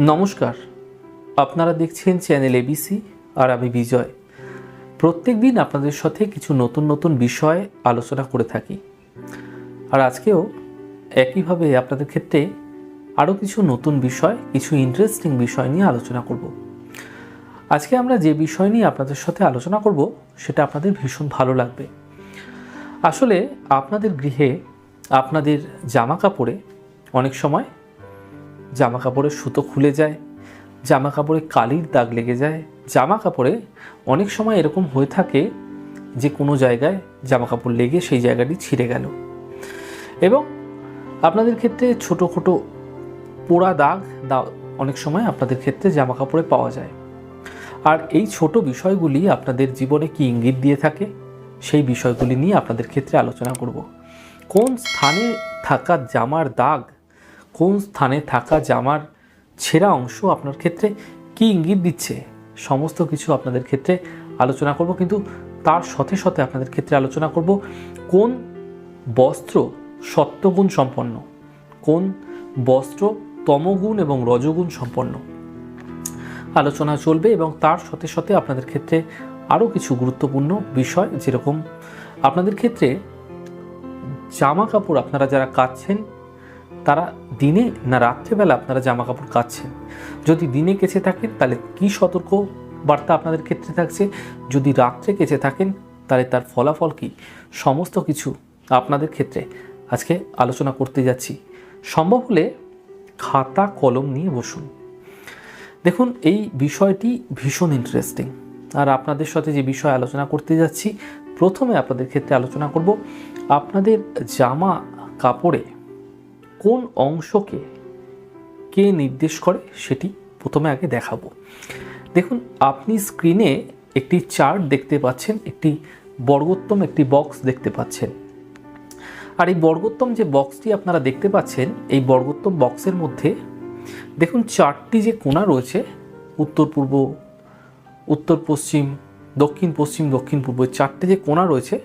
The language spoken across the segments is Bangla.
নমস্কার। আপনারা দেখছেন চ্যানেল এবিসি আর আমি বিজয়। প্রত্যেক দিন আপনাদের সাথে কিছু নতুন নতুন বিষয় আলোচনা করে থাকি। আর আজকেও একইভাবে আপনাদের ক্ষেত্রে আরও কিছু নতুন বিষয়, কিছু ইন্টারেস্টিং বিষয় নিয়ে আলোচনা করব। আজকে আমরা যে বিষয় নিয়ে আপনাদের সাথে আলোচনা করব, সেটা আপনাদের ভীষণ ভালো লাগবে। আসলে আপনাদের গৃহে, আপনাদের জামা কাপড়ে অনেক সময় জামা কাপড়ের সুতো খুলে যায় জামা কাপড়ে কালির দাগ লেগে যায়। জামা কাপড়ে অনেক সময় এরকম হয়ে থাকে যে কোনো জায়গায় জামা কাপড় লেগে সেই জায়গাটি ছিঁড়ে গেল। এবং আপনাদের ক্ষেত্রে ছোটো খোটো পোড়া দাগ দা অনেক সময় আপনাদের ক্ষেত্রে জামা কাপড়ে পাওয়া যায়। আর এই ছোট বিষয়গুলি আপনাদের জীবনে কি ইঙ্গিত দিয়ে থাকে, সেই বিষয়গুলি নিয়ে আপনাদের ক্ষেত্রে আলোচনা করব। কোন স্থানে থাকা জামার দাগ কোন স্থানে থাকা জামার ছেঁড়া অংশ আপনার ক্ষেত্রে কি ইঙ্গিত দিচ্ছে? সমস্ত কিছু আপনাদের ক্ষেত্রে আলোচনা করব, কিন্তু তার সাথে সাথে আপনাদের ক্ষেত্রে আলোচনা করব কোন বস্ত্র সত্যগুণ সম্পন্ন, কোন বস্ত্র তমগুণ এবং রজগুণ সম্পন্ন। আলোচনা চলবে এবং তার সাথে সাথে আপনাদের ক্ষেত্রে আরও কিছু গুরুত্বপূর্ণ বিষয়, যেরকম আপনাদের ক্ষেত্রে জামা কাপড় আপনারা যারা কাচ্ছেন তারা দিনে না রাত্রেবেলা আপনারা জামা কাপড় কাচ্ছেন? যদি দিনে কেচে থাকেন, তাহলে কি সতর্ক বার্তা আপনাদের ক্ষেত্রে থাকছে? যদি রাত্রে কেচে থাকেন, তাহলে তার ফলাফল কি? সমস্ত কিছু আপনাদের ক্ষেত্রে আজকে আলোচনা করতে যাচ্ছি। সম্ভব হলে খাতা, কলম নিয়ে বসুন। দেখুন, এই বিষয়টি ভীষণ ইন্টারেস্টিং আর আপনাদের সাথে যে বিষয় আলোচনা করতে যাচ্ছি, প্রথমে আপনাদের ক্ষেত্রে আলোচনা করব আপনাদের জামা কাপড়ে কোন অংশকে কে নির্দেশ করে সেটি প্রথমে আগে দেখাবো। দেখুন, আপনি স্ক্রিনে একটি চার্ট দেখতে পাচ্ছেন, একটি বর্গোত্তম একটি বক্স দেখতে পাচ্ছেন। আর এই বর্গোত্তম যে বক্সটি আপনারা দেখতে পাচ্ছেন, এই বর্গোত্তম বক্সের মধ্যে দেখুন চারটি যে কোণা রয়েছে, উত্তর পূর্ব, উত্তর পশ্চিম, দক্ষিণ পশ্চিম, দক্ষিণ পূর্ব চারটে যে কোণা রয়েছে,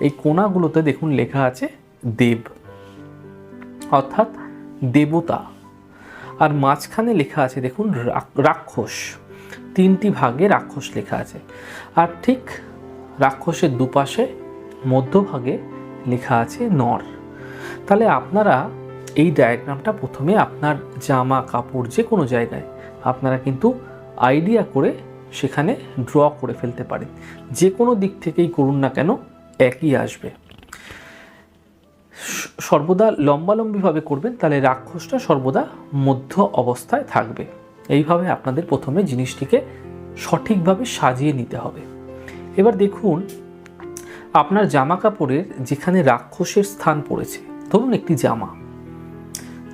এই কোণাগুলোতে দেখুন লেখা আছে দেব। অর্থাৎ দেবতা। আর মাঝখানে লেখা আছে, দেখুন রাক্ষস। তিনটি ভাগে রাক্ষস লেখা আছে। আর ঠিক রাক্ষসের দুপাশে মধ্যভাগে লেখা আছে নর। তাহলে আপনারা এই ডায়াগ্রামটা প্রথমে আপনার জামা, কাপড় যে কোনো জায়গায় আপনারা কিন্তু আইডিয়া করে সেখানে ড্র করে ফেলতে পারেন। যে কোনো দিক থেকেই করুন না কেন, একই আসবে। সর্বদা লম্বালম্বিভাবে করবেন, তাহলে রাক্ষসটা সর্বদা মধ্য অবস্থায় থাকবে। এইভাবে আপনাদের প্রথমে জিনিসটিকে সঠিকভাবে সাজিয়ে নিতে হবে। এবার দেখুন, আপনার জামা কাপড়ের যেখানে রাক্ষসের স্থান পড়েছে, ধরুন একটি জামা,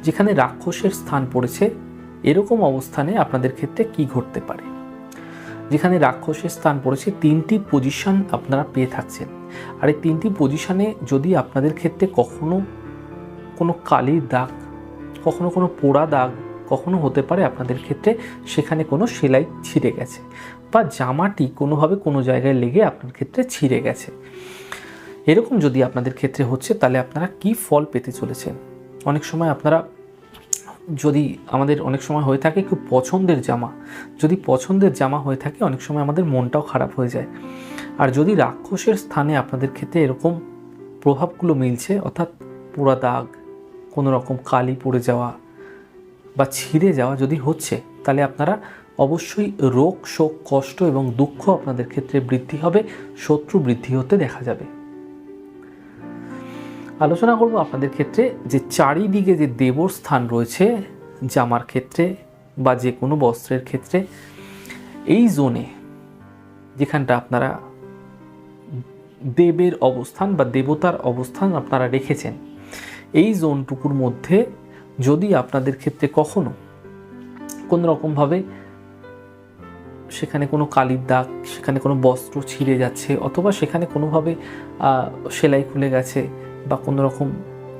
যেখানে রাক্ষসের স্থান পড়েছে, এরকম অবস্থানে আপনাদের ক্ষেত্রে কি ঘটতে পারে? যেখানে রাক্ষসের স্থান পড়েছে, তিনটি পজিশন আপনারা পেয়ে থাকছেন। আর এই তিনটি পজিশনে যদি আপনাদের ক্ষেত্রে কখনো কোনো কালির দাগ, কখনো কোনো পোড়া দাগ কখনো হতে পারে আপনাদের ক্ষেত্রে, সেখানে কোনো সেলাই ছিঁড়ে গেছে বা জামাটি কোনোভাবে কোনো জায়গায় লেগে আপনার ক্ষেত্রে ছিঁড়ে গেছে। এরকম যদি আপনাদের ক্ষেত্রে হচ্ছে, তাহলে আপনারা কি ফল পেতে চলেছেন? অনেক সময় আপনারা যদি আমাদের অনেক সময় হয়ে থাকে খুব পছন্দের জামা, যদি পছন্দের জামা হয়ে থাকে, অনেক সময় আমাদের মনটাও খারাপ হয়ে যায়। যদি রাক্ষসের স্থানে আপনাদের ক্ষেত্রে এরকম প্রভাবগুলো মিলছে, অর্থাৎ পোড়া দাগ, কোনো রকম কালি পড়ে যাওয়া বা ছিঁড়ে যাওয়া যদি হচ্ছে, তাহলে আপনারা অবশ্যই রোগ, শোক, কষ্ট এবং দুঃখ আপনাদের ক্ষেত্রে বৃদ্ধি হবে, শত্রু বৃদ্ধি হতে দেখা যাবে। আলোচনা করব আপনাদের ক্ষেত্রে যে চারিদিকে যে দেবর স্থান রয়েছে, জামার ক্ষেত্রে বা যে কোনো বস্ত্রের ক্ষেত্রে, এই জোনে যেখানটা আপনারা দেবের অবস্থান বা দেবতার অবস্থান আপনারা রেখেছেন। এই জোনটুকুর মধ্যে যদি আপনাদের ক্ষেত্রে কখনো কোনো রকমভাবে সেখানে কোনো কালির দাগ, সেখানে কোনো বস্ত্র ছিঁড়ে যাচ্ছে অথবা সেখানে কোনোভাবে সেলাই খুলে গেছে বা কোনো রকম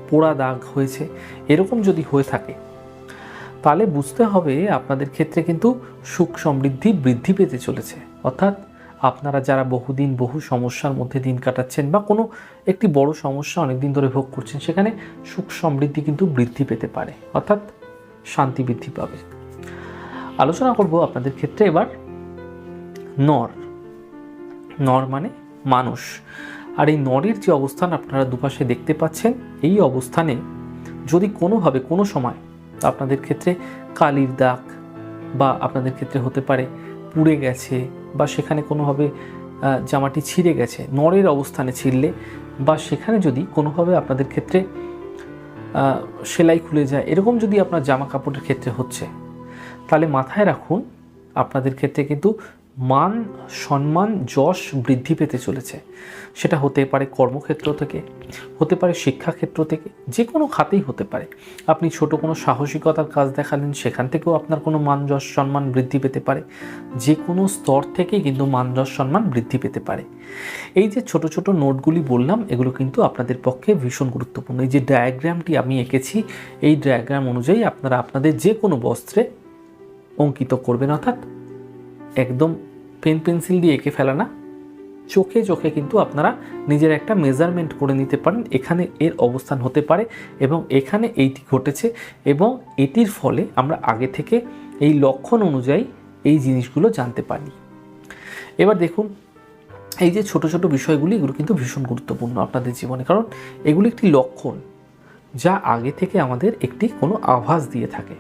পোড়া দাগ হয়েছে, এরকম যদি হয়ে থাকে, তাহলে বুঝতে হবে আপনাদের ক্ষেত্রে কিন্তু সুখ সমৃদ্ধি বৃদ্ধি পেতে চলেছে। অর্থাৎ আপনারা যারা বহুদিন বহু সমস্যার মধ্যে দিন কাটাচ্ছেন বা কোনো একটি বড় সমস্যা অনেক দিন ধরে ভোগ করছেন, সেখানে সুখ সমৃদ্ধি কিন্তু বৃদ্ধি পেতে পারে, অর্থাৎ শান্তি বৃদ্ধি পাবে। আলোচনা করব আপনাদের ক্ষেত্রে এবার নর। নর মানে মানুষ। আর এই নরের যে অবস্থান আপনারা দুপাশে দেখতে পাচ্ছেন, এই অবস্থানে যদি কোনোভাবে, কোনো সময় আপনাদের ক্ষেত্রে কালির দাগ বা আপনাদের ক্ষেত্রে হতে পারে পুড়ে গেছে বা সেখানে কোনোভাবে জামাটি ছিঁড়ে গেছে নরের অবস্থানে ছিঁড়লে বা সেখানে যদি কোনোভাবে আপনাদের ক্ষেত্রে সেলাই খুলে যায়, এরকম যদি আপনার জামা কাপড়ের ক্ষেত্রে হচ্ছে, তাহলে মাথায় রাখুন, আপনাদের ক্ষেত্রে কিন্তু মান, সম্মান, যশ বৃদ্ধি পেতে চলেছে। সেটা হতে পারে কর্মক্ষেত্র থেকে, হতে পারে শিক্ষাক্ষেত্র থেকে, যে কোনো খাতেই হতে পারে। আপনি ছোট কোনো সাহসিকতার কাজ দেখালেন, সেখান থেকেও আপনার কোনো মান, যশ, সম্মান বৃদ্ধি পেতে পারে। যে কোনো স্তর থেকে কিন্তু মান, যশ, সম্মান বৃদ্ধি পেতে পারে। এই যে ছোট ছোট নোটগুলি বললাম, এগুলো কিন্তু আপনাদের পক্ষে ভীষণ গুরুত্বপূর্ণ। এই যে ডায়াগ্রামটি আমি এঁকেছি, এই ডায়াগ্রাম অনুযায়ী আপনারা আপনাদের যে কোনো বস্ত্রে অঙ্কিত করবেন, অর্থাৎ একদম পেন পেন্সিল দিয়ে এঁকে ফেলা না। চোখে চোখে কিন্তু আপনারা নিজের একটা মেজারমেন্ট করে নিতে পারেন, এখানে এর অবস্থান হতে পারে এবং এখানে এইটি ঘটেছে এবং এটির ফলে আমরা আগে থেকে এই লক্ষণ অনুযায়ী এই জিনিসগুলো জানতে পারি। এবার দেখুন, এই যে ছোট ছোট বিষয়গুলি, এগুলো কিন্তু ভীষণ গুরুত্বপূর্ণ আপনাদের জীবনে। কারণ এগুলি একটি লক্ষণ যা আগে থেকে আমাদের একটি কোনো আভাস দিয়ে থাকে।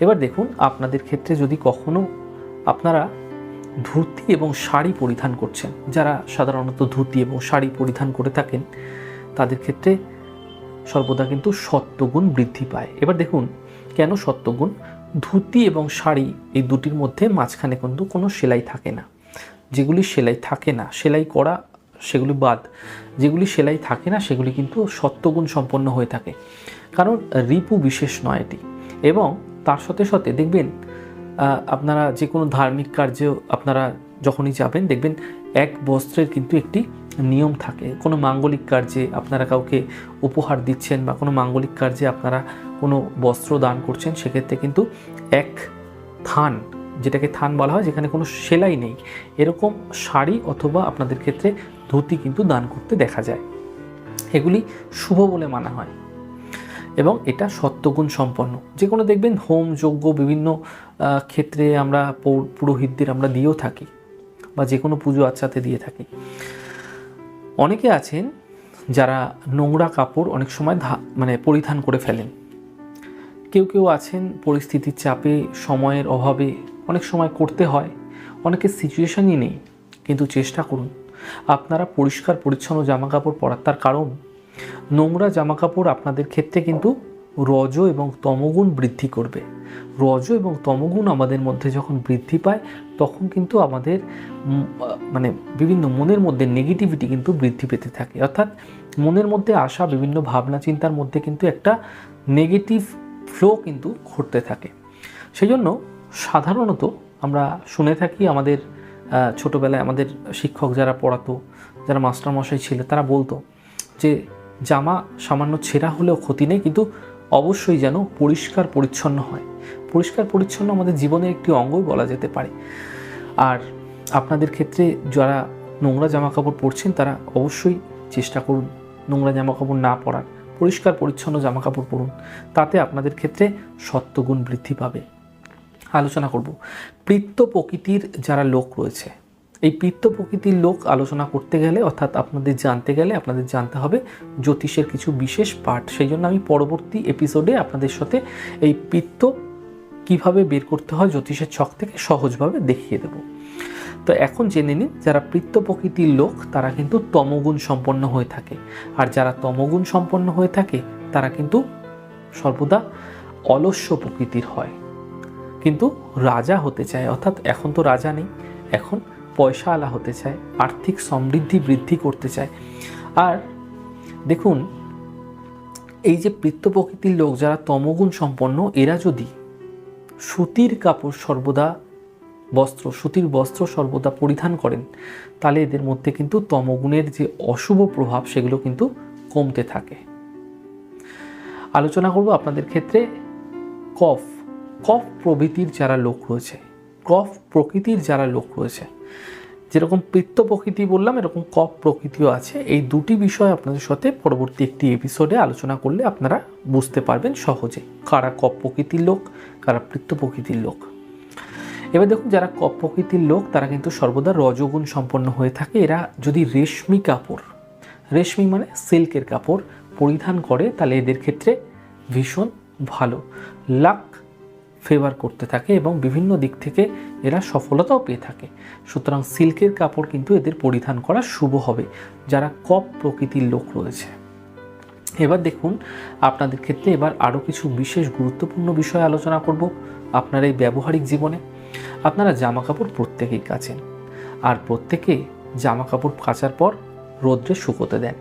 এবার দেখুন, আপনাদের ক্ষেত্রে যদি কখনো আপনারা ধুতি এবং শাড়ি পরিধান করছেন। যারা সাধারণত ধুতি এবং শাড়ি পরিধান করে থাকেন, তাদের ক্ষেত্রে সর্বদা কিন্তু সত্যগুণ বৃদ্ধি পায়। এবার দেখুন, কেন সত্যগুণ? ধুতি এবং শাড়ি এই দুটির মধ্যে মাঝখানে কিন্তু কোনো সেলাই থাকে না। যেগুলি সেলাই থাকে না, সেলাই করা সেগুলি বাদ, যেগুলি সেলাই থাকে না, সেগুলি কিন্তু সত্যগুণ সম্পন্ন হয়ে থাকে। কারণ রিপু বিশেষ নয় এটি। এবং তার সাথে সাথে দেখবেন আপনারা যে কোনো ধার্মিক কার্যে আপনারা যখনই যাবেন, দেখবেন এক বস্ত্রের কিন্তু একটি নিয়ম থাকে। কোনো মাঙ্গলিক কার্যে আপনারা কাউকে উপহার দিচ্ছেন বা কোনো মাঙ্গলিক কার্যে আপনারা কোনো বস্ত্র দান করছেন, সেক্ষেত্রে কিন্তু এক থান, যেটাকে থান বলা হয়, যেখানে কোনো সেলাই নেই, এরকম শাড়ি অথবা আপনাদের ক্ষেত্রে ধুতি কিন্তু দান করতে দেখা যায়। এগুলি শুভ বলে মানা হয়। এবং এটা সত্যগুণ সম্পন্ন। যে কোনো দেখবেন হোম, যজ্ঞ বিভিন্ন ক্ষেত্রে আমরা পুরোহিতদের আমরা দিয়েও থাকি বা যে কোনো পুজো আচ্ছাতে দিয়ে থাকি। অনেকে আছেন যারা নোংরা কাপড় অনেক সময় মানে পরিধান করে ফেলেন। কেউ কেউ আছেন পরিস্থিতির চাপে, সময়ের অভাবে অনেক সময় করতে হয় অনেকের সিচুয়েশনই নেই, কিন্তু চেষ্টা করুন। আপনারা পরিষ্কার, পরিচ্ছন্ন জামা কাপড় পরার তার কারণ নোংরা জামা কাপড় আপনাদের ক্ষেত্রে কিন্তু রজ এবং তমগুণ বৃদ্ধি করবে। রজ এবং তমগুণ আমাদের মধ্যে যখন বৃদ্ধি পায়, তখন কিন্তু আমাদের মানে বিভিন্ন মনের মধ্যে নেগেটিভিটি কিন্তু বৃদ্ধি পেতে থাকে। অর্থাৎ মনের মধ্যে আসা বিভিন্ন ভাবনা, চিন্তার মধ্যে কিন্তু একটা নেগেটিভ ফ্লো কিন্তু ঘটতে থাকে। সেই জন্য সাধারণত আমরা শুনে থাকি আমাদের ছোটোবেলায় আমাদের শিক্ষক যারা পড়াতো, যারা মাস্টারমশাই ছিল, তারা বলতো যে জামা সামান্য ছেঁড়া হলেও ক্ষতি নেই, কিন্তু অবশ্যই যেন পরিষ্কার পরিচ্ছন্ন হয়। পরিষ্কার পরিচ্ছন্ন আমাদের জীবনের একটি অঙ্গই বলা যেতে পারে। আর আপনাদের ক্ষেত্রে যারা নোংরা জামা কাপড় পরছেন, তারা অবশ্যই চেষ্টা করুন নোংরা জামা কাপড় না পরার। পরিষ্কার পরিচ্ছন্ন জামা কাপড় পরুন। তাতে আপনাদের ক্ষেত্রে সত্যগুণ বৃদ্ধি পাবে। আলোচনা করব। বৃত্ত প্রকৃতির যারা লোক রয়েছে এই পিত্ত প্রকৃতির লোক আলোচনা করতে গেলে, অর্থাৎ আপনাদের জানতে গেলে আপনাদের জানতে হবে জ্যোতিষের কিছু বিশেষ পাঠ। সেই জন্য আমি পরবর্তী এপিসোডে আপনাদের সাথে এই পিত্ত কীভাবে বের করতে হয় জ্যোতিষের ছক থেকে সহজভাবে দেখিয়ে দেব। তো এখন জেনে নিন, যারা পিত্ত প্রকৃতির লোক, তারা কিন্তু তমগুণ সম্পন্ন হয়ে থাকে। আর যারা তমগুণ সম্পন্ন হয়ে থাকে, তারা কিন্তু সর্বদা অলস্য প্রকৃতির হয়। কিন্তু রাজা হতে চায়, অর্থাৎ এখন তো রাজা নেই, এখন পয়সা আলা হতে চায়, আর্থিক সমৃদ্ধি বৃদ্ধি করতে চায়। আর দেখুন, এই যে বৃত্ত প্রকৃতির লোক যারা তমগুণ সম্পন্ন, এরা যদি সুতির কাপড় সর্বদা বস্ত্র, সুতির বস্ত্র সর্বদা পরিধান করেন, তাহলে এদের মধ্যে কিন্তু তমগুণের যে অশুভ প্রভাব, সেগুলো কিন্তু কমতে থাকে। আলোচনা করব আপনাদের ক্ষেত্রে কফ কফ প্রভৃতির যারা লোক রয়েছে, কফ প্রকৃতির যারা লোক রয়েছে যেরকম পিত্ত প্রকৃতি বললাম, এরকম কফ প্রকৃতিও আছে। এই দুটি বিষয় আপনাদের সাথে পরবর্তী একটি এপিসোডে আলোচনা করলে আপনারা বুঝতে পারবেন সহজে কারা কফ প্রকৃতির লোক, কারা পিত্ত প্রকৃতির লোক। এবার দেখুন, যারা কপ প্রকৃতির লোক, তারা কিন্তু সর্বদা রজগুণ সম্পন্ন হয়ে থাকে। এরা যদি রেশমি কাপড়, রেশমি মানে সিল্কের কাপড় পরিধান করে, তাহলে এদের ক্ষেত্রে ভীষণ ভালো। লাক ফেভার করতে থাকে এবং বিভিন্ন দিক থেকে এরা সফলতাও পেয়ে থাকে। সুতরাং সিল্কের কাপড় কিন্তু এদের পরিধান করা শুভ হবে, যারা কপ প্রকৃতির লোক রয়েছে। এবার দেখুন, আপনাদের ক্ষেত্রে এবার আরও কিছু বিশেষ গুরুত্বপূর্ণ বিষয় আলোচনা করব আপনার এই ব্যবহারিক জীবনে। আপনারা জামা কাপড় প্রত্যেকেই কাচেন, আর প্রত্যেকে জামা কাপড় কাচার পর রোদ্রে শুকোতে দেন।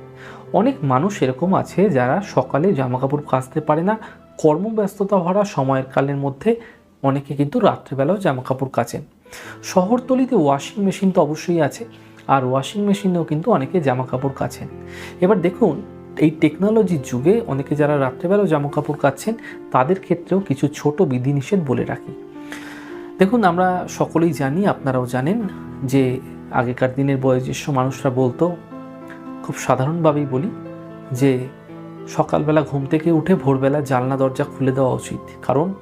অনেক মানুষ এরকম আছে যারা সকালে জামা কাপড় কাচতে পারে না কর্মব্যস্ততা ভরা সময়ের কালের মধ্যে অনেকে কিন্তু রাত্রেবেলাও জামা কাপড় কাচেন। শহরতলিতে ওয়াশিং মেশিন তো অবশ্যই আছে, আর ওয়াশিং মেশিনেও কিন্তু অনেকে জামা কাপড় কাচেন। এবার দেখুন, এই টেকনোলজির যুগে অনেকে যারা রাত্রেবেলাও জামা কাপড় কাচ্ছেন, তাদের ক্ষেত্রেও কিছু ছোট বিধিনিষেধ বলে রাখি। দেখুন, আমরা সকলেই জানি, আপনারাও জানেন, যে আগেকার দিনের বয়োজ্যেষ্ঠ মানুষরা বলতো, খুব সাধারণভাবেই বলি, যে সকালবেলা ঘুম থেকে উঠে ভোরবেলা জানলা দরজা খুলে দেওয়া উচিত। কারণ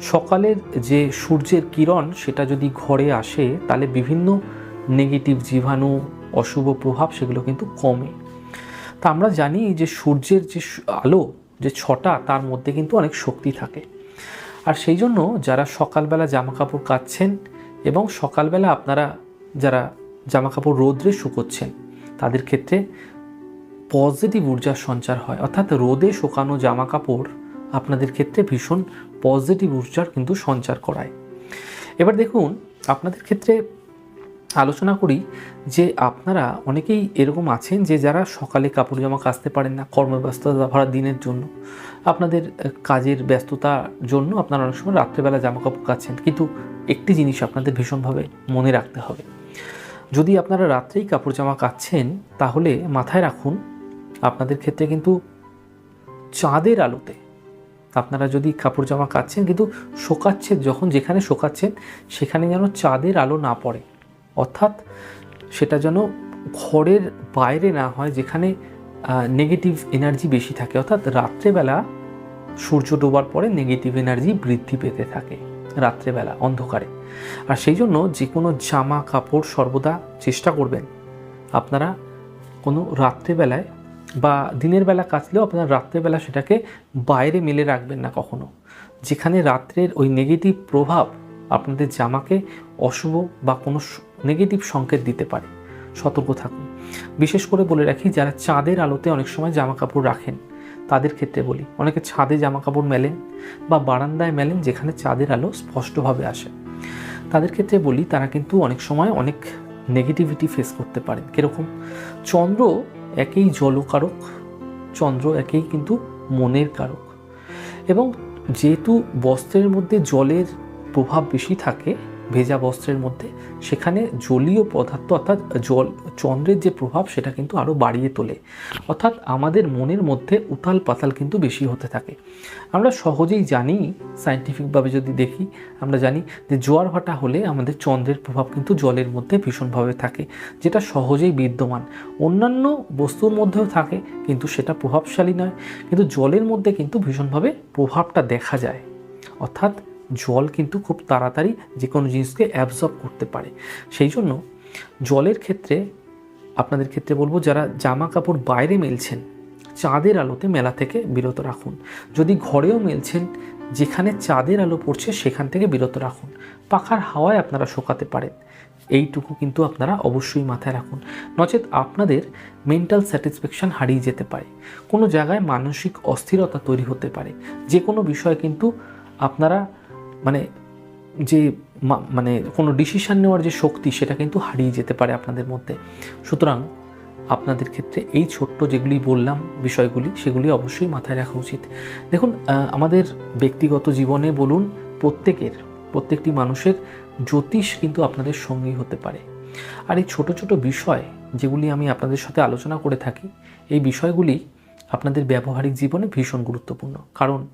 সকালের যে সূর্যের কিরণ, সেটা যদি ঘরে আসে, তাহলে বিভিন্ন নেগেটিভ জীবাণু, অশুভ প্রভাব সেগুলো কিন্তু কমে। তা আমরা জানি যে সূর্যের যে আলো, যে ছটা, তার মধ্যে কিন্তু অনেক শক্তি থাকে। আর সেই জন্য যারা সকালবেলা জামা কাপড় কাচ্ছেন এবং সকালবেলা আপনারা যারা জামা কাপড় রোদ্রে শুকোচ্ছেন, তাদের ক্ষেত্রে পজিটিভ ঊর্জার সঞ্চার হয়। অর্থাৎ রোদে শুকানো জামা কাপড় আপনাদের ক্ষেত্রে ভীষণ পজিটিভ ঊর্জার কিন্তু সঞ্চার করায়। এবার দেখুন, আপনাদের ক্ষেত্রে আলোচনা করি যে আপনারা অনেকেই এরকম আছেন যে যারা সকালে কাপড় জামা কাচতে পারেন না, কর্মব্যস্ততা ভরা দিনের জন্য। আপনাদের কাজের ব্যস্ততার জন্য আপনারা অনেক সময় রাত্রেবেলা জামা কাপড় কাচ্ছেন। কিন্তু একটি জিনিস আপনাদের ভীষণভাবে মনে রাখতে হবে। যদি আপনারা রাত্রেই কাপড় জামা কাচ্ছেন, তাহলে মাথায় রাখুন আপনাদের ক্ষেত্রে কিন্তু চাঁদের আলোতে। আপনারা যদি কাপড় জামা কাচ্ছেন, কিন্তু শোকাচ্ছেন, যখন যেখানে শোকাচ্ছেন, সেখানে যেন চাঁদের আলো না পড়ে। অর্থাৎ সেটা যেন ঘরের বাইরে না হয়, যেখানে নেগেটিভ এনার্জি বেশি থাকে। অর্থাৎ রাত্রেবেলা সূর্য ডোবার পরে নেগেটিভ এনার্জি বৃদ্ধি পেতে থাকে, রাত্রেবেলা, অন্ধকারে। আর সেই জন্য যে কোনো জামা কাপড় সর্বদা চেষ্টা করবেন, আপনারা কোনো রাত্রেবেলায় বা দিনের বেলা কাচলেও আপনার রাত্রেবেলা সেটাকে বাইরে মেলে রাখবেন না কখনো। যেখানে রাত্রের ওই নেগেটিভ প্রভাব আপনাদের জামাকে অশুভ বা কোনো নেগেটিভ সংকেত দিতে পারে। সতর্ক থাকুন। বিশেষ করে বলে রাখি, যারা চাঁদের আলোতে অনেক সময় জামা কাপড় রাখেন, তাদের ক্ষেত্রে বলি, অনেকে ছাদে জামা কাপড় মেলেন বা বারান্দায় মেলেন যেখানে চাঁদের আলো স্পষ্টভাবে আসে। তাদের ক্ষেত্রে বলি, তারা কিন্তু অনেক সময় অনেক নেগেটিভিটি ফেস করতে পারেন। কীরকম? চন্দ্র একেই জলকারক, চন্দ্র একেই কিন্তু মনের কারক। এবং যেহেতু বস্ত্রের মধ্যে জলের প্রভাব বেশি থাকে ভেজা বস্ত্রের মধ্যে। সেখানে জলীয় পদার্থ অর্থাৎ জল, চন্দ্রের যে প্রভাব, সেটা কিন্তু আরও বাড়িয়ে তোলে। অর্থাৎ আমাদের মনের মধ্যে উতাল পাতাল কিন্তু বেশি হতে থাকে। আমরা সহজেই জানি সায়েন্টিফিকভাবে যদি দেখি, আমরা জানি যে জোয়ার ভাটা হলে আমাদের চন্দ্রের প্রভাব কিন্তু জলের মধ্যে ভীষণভাবে থাকে, যেটা সহজেই বিদ্যমান। অন্যান্য বস্তুর মধ্যেও থাকে, কিন্তু সেটা প্রভাবশালী নয়। কিন্তু জলের মধ্যে কিন্তু ভীষণভাবে প্রভাবটা দেখা যায়। অর্থাৎ জল কিন্তু খুব তাড়াতাড়ি যে কোনো জিনিসকে অ্যাবজর্ব করতে পারে। সেই জন্য জলের ক্ষেত্রে, আপনাদের ক্ষেত্রে বলব যারা জামা কাপড় বাইরে মেলছেন, চাঁদের আলোতে মেলা থেকে বিরত রাখুন। যদি ঘরেও মেলছেন, যেখানে চাঁদের আলো পড়ছে সেখান থেকে বিরত রাখুন। পাখার হাওয়ায় আপনারা শোকাতে পারেন। এইটুকু কিন্তু আপনারা অবশ্যই মাথায় রাখুন। নচেত আপনাদের মেন্টাল স্যাটিসফ্যাকশান হারিয়ে যেতে পারে। কোনো জায়গায় মানসিক অস্থিরতা তৈরি হতে পারে। যে কোনো বিষয়ে কিন্তু আপনারা মানে যে মানে কোনো ডিসিশান নেওয়ার যে শক্তি, সেটা কিন্তু হারিয়ে যেতে পারে আপনাদের মধ্যে। সুতরাং আপনাদের ক্ষেত্রে এই ছোট্ট যেগুলি বললাম বিষয়গুলি, সেগুলি অবশ্যই মাথায় রাখা উচিত। দেখুন আমাদের ব্যক্তিগত জীবনে বলুন, প্রত্যেকের, প্রত্যেকটি মানুষের জ্যোতিষ কিন্তু আপনাদের সঙ্গী হতে পারে। আর এই ছোট ছোট বিষয় যেগুলি আমি আপনাদের সাথে আলোচনা করে থাকি, এই বিষয়গুলি আপনাদের ব্যবহারিক জীবনে ভীষণ গুরুত্বপূর্ণ। কারণ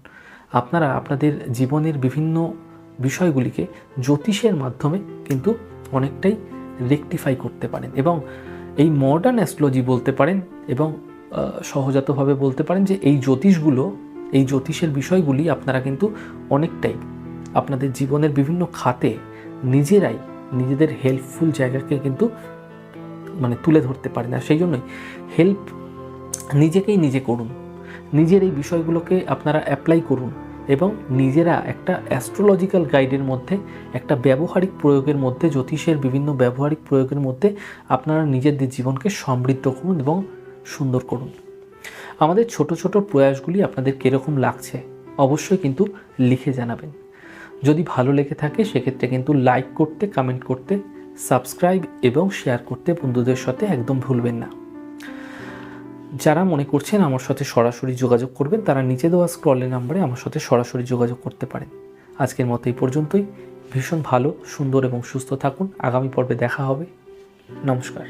আপনারা আপনাদের জীবনের বিভিন্ন বিষয়গুলিকে জ্যোতিষের মাধ্যমে কিন্তু অনেকটাই রেকটিফাই করতে পারেন এবং এই মডার্ন অ্যাস্ট্রোলজি বলতে পারেন এবং সহজাতভাবে বলতে পারেন যে এই জ্যোতিষগুলো, এই জ্যোতিষের বিষয়গুলি আপনারা কিন্তু অনেকটাই আপনাদের জীবনের বিভিন্ন খাতে নিজেরাই নিজেদের হেল্পফুল জায়গাকে কিন্তু মানে তুলে ধরতে পারেন। না সেই জন্যই হেল্প নিজেকেই নিজে করুন। নিজের এই বিষয়গুলোকে আপনারা অ্যাপ্লাই করুন এবং নিজেরা একটা অ্যাস্ট্রোলজিক্যাল গাইডের মধ্যে, একটা ব্যবহারিক প্রয়োগের মধ্যে, জ্যোতিষের বিভিন্ন ব্যবহারিক প্রয়োগের মধ্যে আপনারা নিজেদের জীবনকে সমৃদ্ধ করুন এবং সুন্দর করুন। আমাদের ছোট ছোট প্রয়াসগুলি আপনাদের কীরকম লাগছে অবশ্যই কিন্তু লিখে জানাবেন। যদি ভালো লেগে থাকে সেক্ষেত্রে কিন্তু লাইক করতে কমেন্ট করতে সাবস্ক্রাইব এবং শেয়ার করতে বন্ধুদের সাথে একদম ভুলবেন না। যারা মনে করছেন আমার সাথে সরাসরি যোগাযোগ করবেন, তারা নিচে দেওয়া স্ক্রলের নাম্বারে আমার সাথে সরাসরি যোগাযোগ করতে পারেন। আজকের মতো এই পর্যন্তই। ভীষণ ভালো, সুন্দর এবং সুস্থ থাকুন। আগামী পর্বে দেখা হবে। নমস্কার।